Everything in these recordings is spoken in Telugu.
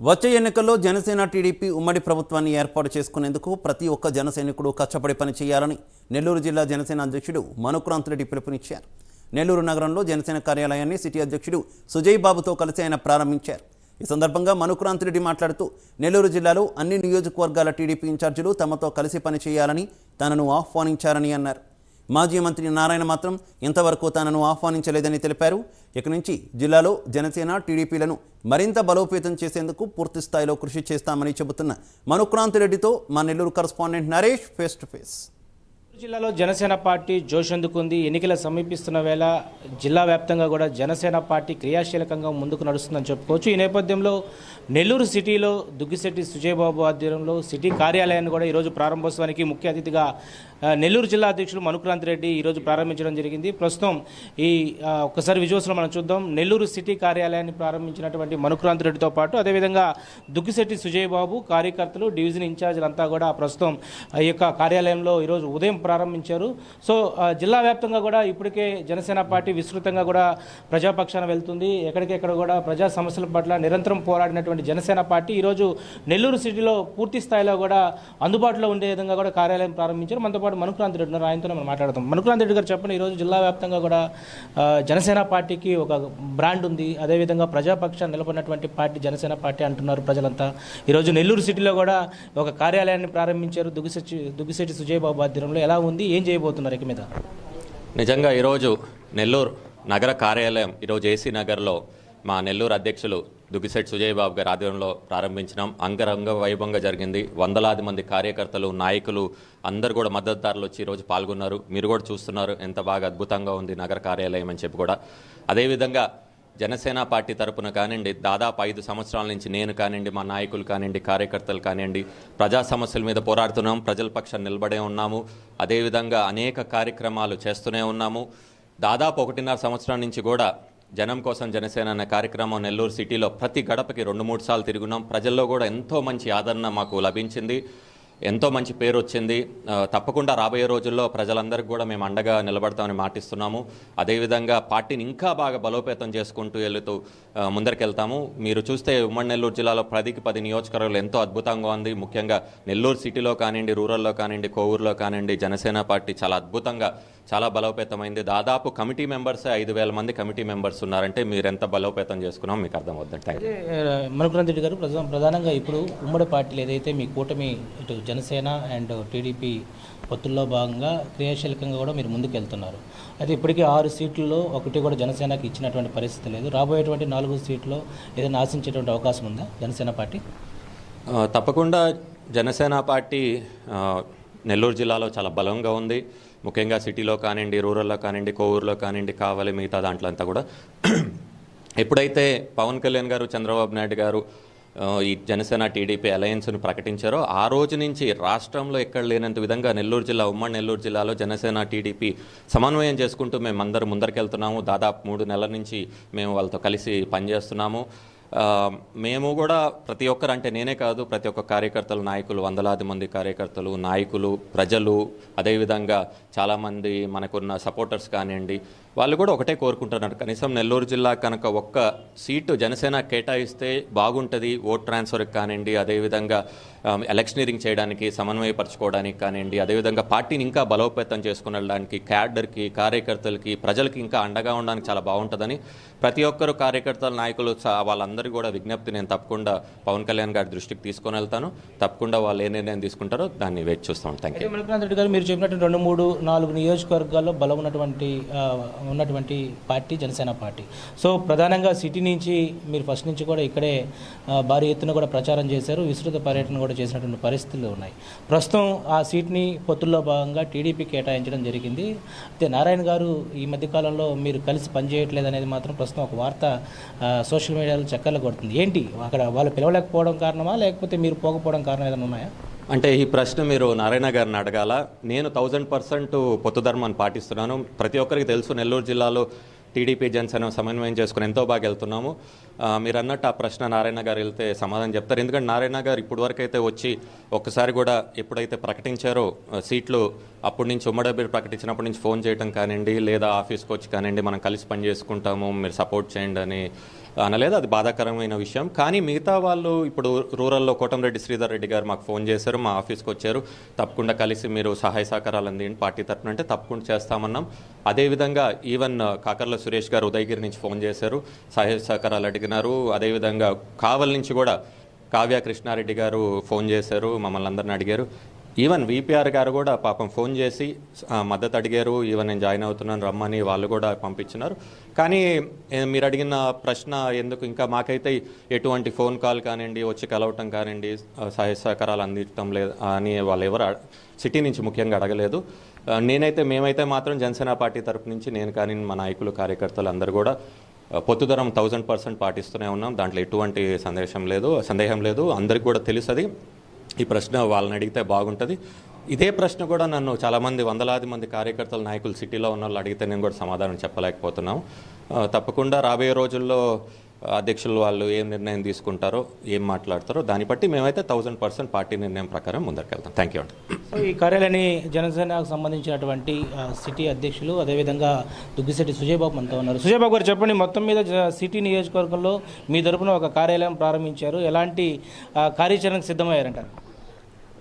వచ్చే ఎన్నికల్లో జనసేన టీడీపీ ఉమ్మడి ప్రభుత్వాన్ని ఏర్పాటు చేసుకునేందుకు ప్రతి ఒక్క జనసైనికుడు కష్టపడి పనిచేయాలని నెల్లూరు జిల్లా జనసేన అధ్యక్షుడు మనుక్రాంతిరెడ్డి పిలుపునిచ్చారు. నెల్లూరు నగరంలో జనసేన కార్యాలయాన్ని సిటీ అధ్యక్షుడు సుజయ్ బాబుతో కలిసి ఆయన ప్రారంభించారు. ఈ సందర్భంగా మనుక్రాంత్ రెడ్డి మాట్లాడుతూ నెల్లూరు జిల్లాలో అన్ని నియోజకవర్గాల టీడీపీ ఇన్ఛార్జీలు తమతో కలిసి పనిచేయాలని తనను ఆహ్వానించారని అన్నారు. మాజీ మంత్రి నారాయణ మాత్రం ఇంతవరకు తనను ఆహ్వానించలేదని తెలిపారు. ఇక నుంచి జిల్లాలో జనసేన టీడీపీలను మరింత బలోపేతం చేసేందుకు పూర్తి స్థాయిలో కృషి చేస్తామని చెబుతున్న మనుక్రాంతిరెడ్డితో మా Nellore correspondent Naresh face to face. జిల్లాలో జనసేన పార్టీ జోష్ అందుకుంది. ఎన్నికలు సమీపిస్తున్న వేళ జిల్లా వ్యాప్తంగా కూడా జనసేన పార్టీ క్రియాశీలకంగా ముందుకు నడుస్తుందని చెప్పుకోవచ్చు. ఈ నేపథ్యంలో నెల్లూరు సిటీలో దుగ్గిశెట్టి సుజయబాబు ఆధ్వర్యంలో సిటీ కార్యాలయాన్ని కూడా ఈరోజు ప్రారంభోత్సవానికి ముఖ్య అతిథిగా నెల్లూరు జిల్లా అధ్యక్షుడు మనుక్రాంత్ రెడ్డి ఈరోజు ప్రారంభించడం జరిగింది. ప్రస్తుతం ఈ ఒకసారి ఒక్కసారి విజువల్స్లో మనం చూద్దాం. నెల్లూరు సిటీ కార్యాలయాన్ని ప్రారంభించినటువంటి మనుక్రాంత్ రెడ్డితో పాటు అదేవిధంగా దుగ్గిశెట్టి సుజయ్ బాబు కార్యకర్తలు డివిజన్ ఇన్ఛార్జీలంతా కూడా ప్రస్తుతం ఈ యొక్క కార్యాలయంలో ఈరోజు ఉదయం ప్రారంభించారు. సో జిల్లా వ్యాప్తంగా కూడా ఇప్పటికే జనసేన పార్టీ విస్తృతంగా కూడా ప్రజాపక్షాన వెళ్తుంది. ఎక్కడికెక్కడ కూడా ప్రజా సమస్యల పట్ల నిరంతరం పోరాడినటువంటి జనసేన పార్టీ ఈరోజు నెల్లూరు సిటీలో పూర్తి స్థాయిలో కూడా అందుబాటులో ఉండే విధంగా కూడా కార్యాలయం ప్రారంభించారు. మనతో పాటు మనుక్రాంత్ రెడ్డి ఉన్నారు. ఆయనతో మనం మాట్లాడతాం మనుక్రాంత్ రెడ్డి గారు చెప్పండి ఈరోజు జిల్లా వ్యాప్తంగా కూడా జనసేన పార్టీకి ఒక బ్రాండ్ ఉంది. అదేవిధంగా ప్రజాపక్షాన్ని నిలబడినటువంటి పార్టీ జనసేన పార్టీ అంటున్నారు ప్రజలంతా. ఈరోజు నెల్లూరు సిటీలో కూడా ఒక కార్యాలయాన్ని ప్రారంభించారు. దుగ్గిశెట్టి దుగ్గిశెట్టి సుజయ్ బాబు ఆధ్వర్యంలో. ఎలా ఉంది ఏం చేయబోతున్నారు ఇక మీద? నిజంగా ఈరోజు నెల్లూరు నగర కార్యాలయం ఈరోజు ఏసీ నగర్లో మా నెల్లూరు అధ్యక్షులు దుగ్గిశెట్ సుజయ్ బాబు గారి ఆధ్వర్యంలో ప్రారంభించినాం. అంగరంగ వైభవంగా జరిగింది. వందలాది మంది కార్యకర్తలు నాయకులు అందరు కూడా మద్దతుదారులు వచ్చి ఈరోజు పాల్గొన్నారు. మీరు కూడా చూస్తున్నారు ఎంత బాగా అద్భుతంగా ఉంది నగర కార్యాలయం అని చెప్పి కూడా. అదేవిధంగా జనసేన పార్టీ తరపున కానివ్వండి దాదాపు ఐదు సంవత్సరాల నుంచి నేను కానివ్వండి మా నాయకులు కానివ్వండి కార్యకర్తలు కానివ్వండి ప్రజా సమస్యల మీద పోరాడుతున్నాం ప్రజల పక్షాన్ని నిలబడే ఉన్నాము. అదేవిధంగా అనేక కార్యక్రమాలు చేస్తూనే ఉన్నాము. దాదాపు ఒకటిన్నర సంవత్సరం నుంచి కూడా జనం కోసం జనసేన అనే కార్యక్రమం నెల్లూరు సిటీలో ప్రతి గడపకి రెండు మూడు సార్లు తిరుగున్నాం. ప్రజల్లో కూడా ఎంతో మంచి ఆదరణ మాకు లభించింది. ఎంతో మంచి పేరు వచ్చింది తప్పకుండా రాబోయే రోజుల్లో ప్రజలందరికీ కూడా మేము అండగా నిలబడతామని మాటిస్తున్నాము. అదేవిధంగా పార్టీని ఇంకా బాగా బలోపేతం చేసుకుంటూ వెళుతూ ముందరికెళ్తాము. మీరు చూస్తే ఉమ్మడి నెల్లూరు జిల్లాలో పదికి పది నియోజకవర్గాలు ఎంతో అద్భుతంగా ఉంది. ముఖ్యంగా నెల్లూరు సిటీలో కానివ్వండి రూరల్లో కానివ్వండి కోవూరులో కానివ్వండి జనసేన పార్టీ చాలా అద్భుతంగా చాలా బలోపేతమైంది. దాదాపు కమిటీ మెంబర్స్ ఐదు వేల మంది కమిటీ మెంబర్స్ ఉన్నారంటే మీరు ఎంత బలోపేతం చేసుకున్నాం మీకు అర్థమవుతుంది. థ్యాంక్ యూ మనుకురాంత్ రెడ్డి గారు ప్రధాన ప్రధానంగా ఇప్పుడు ఉమ్మడి పార్టీలు ఏదైతే మీ కూటమి ఇటు జనసేన అండ్ టీడీపీ పొత్తుల్లో భాగంగా క్రియాశీలకంగా కూడా మీరు ముందుకు వెళ్తున్నారు అయితే ఇప్పటికీ ఆరు సీట్లలో ఒకటి కూడా జనసేనకి ఇచ్చినటువంటి పరిస్థితి లేదు. రాబోయేటువంటి నాలుగు సీట్లో ఏదైనా ఆశించేటువంటి అవకాశం ఉందా జనసేన పార్టీ? తప్పకుండా జనసేన పార్టీ నెల్లూరు జిల్లాలో చాలా బలంగా ఉంది. ముఖ్యంగా సిటీలో కానివ్వండి రూరల్లో కానివ్వండి కోవూరులో కానివ్వండి కావాలి మిగతా దాంట్లో అంతా కూడా. ఎప్పుడైతే పవన్ కళ్యాణ్ గారు చంద్రబాబు నాయుడు గారు ఈ జనసేన టీడీపీ అలయన్స్ను ప్రకటించారో ఆ రోజు నుంచి రాష్ట్రంలో ఎక్కడ లేనంత విధంగా నెల్లూరు జిల్లా ఉమ్మడి నెల్లూరు జిల్లాలో జనసేన టీడీపీ సమన్వయం చేసుకుంటూ మేము అందరం ముందరికెళ్తున్నాము. దాదాపు మూడు నెలల నుంచి మేము వాళ్ళతో కలిసి పనిచేస్తున్నాము. మేము కూడా ప్రతి ఒక్కరు అంటే నేనే కాదు ప్రతి ఒక్క కార్యకర్తలు నాయకులు వందలాది మంది కార్యకర్తలు నాయకులు ప్రజలు అదేవిధంగా చాలామంది మనకున్న సపోర్టర్స్ కానివ్వండి వాళ్ళు కూడా ఒకటే కోరుకుంటున్నారు. కనీసం నెల్లూరు జిల్లా కనుక ఒక్క సీటు జనసేన కేటాయిస్తే బాగుంటుంది ఓట్ ట్రాన్స్ఫర్కి కానివ్వండి అదేవిధంగా ఎలక్షనీరింగ్ చేయడానికి సమన్వయపరచుకోవడానికి కానివ్వండి అదేవిధంగా పార్టీని ఇంకా బలోపేతం చేసుకుని వెళ్ళడానికి క్యాడర్కి కార్యకర్తలకి ప్రజలకి ఇంకా అండగా ఉండడానికి చాలా బాగుంటుందని ప్రతి ఒక్కరు కార్యకర్తల నాయకులు చా- వాళ్ళందరికీ కూడా విజ్ఞప్తి నేను తప్పకుండా పవన్ కళ్యాణ్ గారి దృష్టికి తీసుకొని వెళ్తాను. తప్పకుండా వాళ్ళు ఏ నిర్ణయం తీసుకుంటారో దాన్ని వెయిట్ చూస్తాం. థ్యాంక్ యూ రెడ్డి గారు మీరు చెప్పినట్టు రెండు మూడు నాలుగు నియోజకవర్గాల్లో బలం ఉన్నటువంటి ఉన్నటువంటి పార్టీ జనసేన పార్టీ. సో ప్రధానంగా సిటీ నుంచి మీరు ఫస్ట్ నుంచి కూడా ఇక్కడే భారీ ఎత్తున కూడా ప్రచారం చేశారు. విస్తృత పర్యటన కూడా చేసినటువంటి పరిస్థితులు ఉన్నాయి. ప్రస్తుతం ఆ సీట్ని పొత్తుల్లో భాగంగా టీడీపీ కేటాయించడం జరిగింది. అయితే నారాయణ గారు ఈ మధ్యకాలంలో మీరు కలిసి పనిచేయట్లేదు అనేది మాత్రం ప్రస్తుతం ఒక వార్త సోషల్ మీడియాలో చక్కర్లు కొడుతుంది. ఏంటి? అక్కడ వాళ్ళు పిలవలేకపోవడం కారణమా? లేకపోతే మీరు పోకపోవడం కారణం ఏదైనా ఉన్నాయా? అంటే ఈ ప్రశ్న మీరు నారాయణ గారిని అడగాల? నేను థౌజండ్ పర్సెంట్ పొత్తు ధర్మాన్ని పాటిస్తున్నాను. ప్రతి ఒక్కరికి తెలుసు నెల్లూరు జిల్లాలో టీడీపీ జనసేన సమన్వయం చేసుకుని ఎంతో బాగా వెళ్తున్నాము. మీరు అన్నట్టు ఆ ప్రశ్న నారాయణ గారు వెళ్తే సమాధానం చెప్తారు. ఎందుకంటే నారాయణ గారు ఇప్పుడు వచ్చి ఒక్కసారి కూడా ఎప్పుడైతే ప్రకటించారో సీట్లు అప్పటి నుంచి ఉమ్మడి అభ్యర్థి ప్రకటించినప్పటి నుంచి ఫోన్ చేయడం కానివ్వండి లేదా ఆఫీస్కి వచ్చి కానివ్వండి మనం కలిసి పని చేసుకుంటాము మీరు సపోర్ట్ చేయండి అని అనలేదు అది బాధాకరమైన విషయం. కానీ మిగతా వాళ్ళు ఇప్పుడు రూరల్లో కోటంరెడ్డి శ్రీధర్ రెడ్డి గారు మాకు ఫోన్ చేశారు మా ఆఫీస్కి వచ్చారు. తప్పకుండా కలిసి మీరు సహాయ సహకారాలు అందిండి పార్టీ తరఫున అంటే తప్పకుండా చేస్తామన్నాం. అదేవిధంగా ఈవెన్ కాకర్ల సురేష్ గారు ఉదయగిరి నుంచి ఫోన్ చేశారు సహాయ సహకారాలు అడిగినారు. అదేవిధంగా కావల్ నుంచి కూడా కావ్య కృష్ణారెడ్డి గారు ఫోన్ చేశారు మమ్మల్ని అందరిని అడిగారు. ఈవెన్ విపిఆర్ గారు కూడా పాపం ఫోన్ చేసి మద్దతు అడిగారు ఈవెన్ నేను జాయిన్ అవుతున్నాను రమ్మని వాళ్ళు కూడా పంపించినారు. కానీ మీరు అడిగిన ప్రశ్న ఎందుకు? ఇంకా మాకైతే ఎటువంటి ఫోన్ కాల్ కానివ్వండి వచ్చి కలవటం కానివ్వండి సహాయ సహకారాలు అందించడం లేదు అని వాళ్ళు ఎవరు సిటీ నుంచి ముఖ్యంగా అడగలేదు. నేనైతే మేమైతే మాత్రం జనసేన పార్టీ తరపు నుంచి నేను కానీ మా నాయకులు కార్యకర్తలు అందరూ కూడా పొత్తుదరం థౌజండ్ పర్సెంట్ పాటిస్తూనే ఉన్నాం. దాంట్లో ఎటువంటి సందేశం లేదు సందేహం లేదు. అందరికి కూడా తెలుసది. ఈ ప్రశ్న వాళ్ళని అడిగితే బాగుంటుంది. ఇదే ప్రశ్న కూడా నన్ను చాలామంది వందలాది మంది కార్యకర్తలు నాయకులు సిటీలో ఉన్న వాళ్ళు అడిగితే నేను కూడా సమాధానం చెప్పలేకపోతున్నాం. తప్పకుండా రాబోయే రోజుల్లో అధ్యక్షులు వాళ్ళు ఏం నిర్ణయం తీసుకుంటారో ఏం మాట్లాడతారో దాన్ని బట్టి మేమైతే థౌజండ్ పర్సెంట్ పార్టీ నిర్ణయం ప్రకారం ముందరికెళ్తాం. థ్యాంక్ యూ అండి. సో ఈ కార్యాలయాన్ని జనసేనకు సంబంధించినటువంటి సిటీ అధ్యక్షులు అదేవిధంగా దుగ్గిశెట్టి సుజయబాబు మనతో ఉన్నారు. సుజయబాబు గారు చెప్పండి మొత్తం మీద సిటీ నియోజకవర్గంలో మీ తరపున ఒక కార్యాలయం ప్రారంభించారు. ఎలాంటి కార్యాచరణకు సిద్ధమయ్యారంటారు?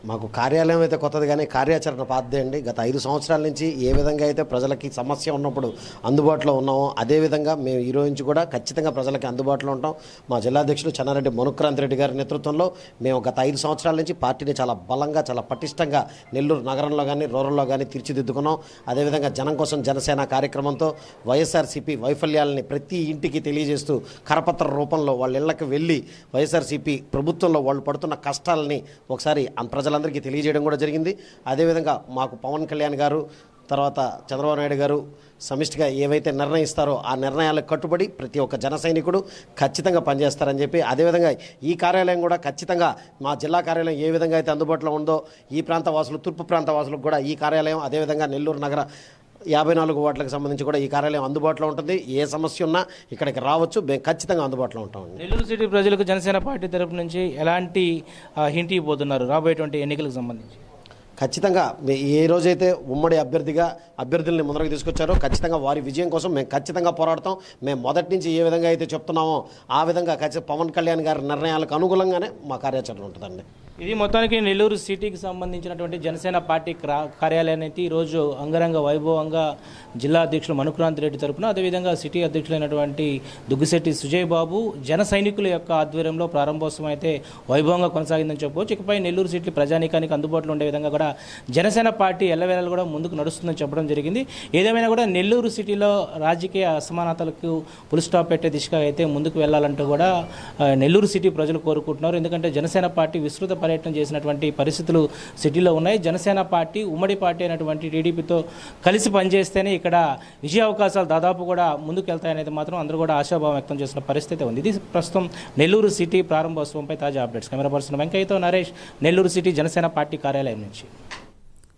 మాకు కార్యాలయం అయితే కొత్తది కానీ కార్యాచరణ పాతదే అండి. గత ఐదు సంవత్సరాల నుంచి ఏ విధంగా అయితే ప్రజలకి సమస్య ఉన్నప్పుడు అందుబాటులో ఉన్నామో అదేవిధంగా మేము ఈ రోజు నుంచి కూడా ఖచ్చితంగా ప్రజలకి అందుబాటులో ఉంటాం. మా జిల్లా అధ్యక్షులు చెన్నారెడ్డి మనుక్రాంతి రెడ్డి గారి నేతృత్వంలో మేము గత ఐదు సంవత్సరాల నుంచి పార్టీని చాలా బలంగా చాలా పటిష్టంగా నెల్లూరు నగరంలో కానీ రూరల్లో కానీ తీర్చిదిద్దుకున్నాం. అదేవిధంగా జనం కోసం జనసేన కార్యక్రమంతో వైఎస్ఆర్సీపీ వైఫల్యాలని ప్రతి ఇంటికి తెలియజేస్తూ కరపత్ర రూపంలో వాళ్ళ ఇళ్ళకు వెళ్ళి వైఎస్ఆర్సీపీ ప్రభుత్వంలో వాళ్ళు పడుతున్న కష్టాలని ఒకసారి ఆ ప్రజలందరికీ తెలియజేయడం కూడా జరిగింది. అదేవిధంగా మాకు పవన్ కళ్యాణ్ గారు తర్వాత చంద్రబాబు నాయుడు గారు సమిష్టిగా ఏవైతే నిర్ణయిస్తారో ఆ నిర్ణయాలకు కట్టుబడి ప్రతి ఒక్క జన సైనికుడు ఖచ్చితంగా పనిచేస్తారని చెప్పి అదేవిధంగా ఈ కార్యాలయం కూడా ఖచ్చితంగా మా జిల్లా కార్యాలయం ఏ విధంగా అయితే అందుబాటులో ఉందో ఈ ప్రాంత వాసులు తూర్పు ప్రాంత వాసులకు కూడా ఈ కార్యాలయం అదేవిధంగా నెల్లూరు నగర యాభై నాలుగు వార్డులకు సంబంధించి కూడా ఈ కార్యాలయం అందుబాటులో ఉంటుంది. ఏ సమస్య ఉన్నా ఇక్కడికి రావచ్చు. మేము ఖచ్చితంగా అందుబాటులో ఉంటామండి నెల్లూరు సిటీ ప్రజలకు జనసేన పార్టీ తరపు నుంచి ఎలాంటి హింట్ ఇవ్వబోతున్నారు? రాబోయేటువంటి ఎన్నికలకు సంబంధించి. ఖచ్చితంగా ఏ రోజైతే ఉమ్మడి అభ్యర్థిగా అభ్యర్థుల్ని ముందరకు తీసుకొచ్చారో ఖచ్చితంగా వారి విజయం కోసం మేము ఖచ్చితంగా పోరాడతాం. మేము మొదటి నుంచి ఏ విధంగా అయితే చెప్తున్నామో ఆ విధంగా ఖచ్చితంగా పవన్ కళ్యాణ్ గారి నిర్ణయాలకు అనుగుణంగానే మా కార్యాచరణ ఉంటుందండి. ఇది మొత్తానికి నెల్లూరు సిటీకి సంబంధించినటువంటి జనసేన పార్టీ క్రా- అయితే ఈరోజు అంగరంగ వైభవంగా జిల్లా అధ్యక్షులు మనుక్రాంతి రెడ్డి తరపున అదేవిధంగా సిటీ అధ్యక్షులైనటువంటి దుగ్గిశెట్టి సుజయ్ బాబు జన సైనికుల యొక్క ఆధ్వర్యంలో ప్రారంభోత్సవం అయితే వైభవంగా కొనసాగిందని చెప్పవచ్చు. ఇకపై నెల్లూరు సిటీ ప్రజానీకానికి అందుబాటులో ఉండే విధంగా కూడా జనసేన పార్టీ ఎల్లవేళలు కూడా ముందుకు నడుస్తుందని చెప్పడం జరిగింది. ఏదేమైనా కూడా నెల్లూరు సిటీలో రాజకీయ అసమానతలకు పులి స్టాప్ పెట్టే దిశగా అయితే ముందుకు వెళ్ళాలంటూ కూడా నెల్లూరు సిటీ ప్రజలు కోరుకుంటున్నారు. ఎందుకంటే జనసేన పార్టీ విస్తృత పర్యటన చేసినటువంటి పరిస్థితులు సిటీలో ఉన్నాయి. జనసేన పార్టీ ఉమ్మడి పార్టీ అయినటువంటి టీడీపీతో కలిసి పనిచేస్తేనే ఇక్కడ విజయ అవకాశాలు దాదాపు కూడా ముందుకు వెళ్తాయనేది మాత్రం అందరూ కూడా ఆశాభావం వ్యక్తం చేసిన పరిస్థితి ఉంది. ఇది ప్రస్తుతం నెల్లూరు సిటీ ప్రారంభోత్సవంపై తాజా అప్డేట్స్. కెమెరా పర్సన్ వెంకయ్యతో నరేష్ నెల్లూరు సిటీ జనసేన పార్టీ కార్యాలయం నుంచి.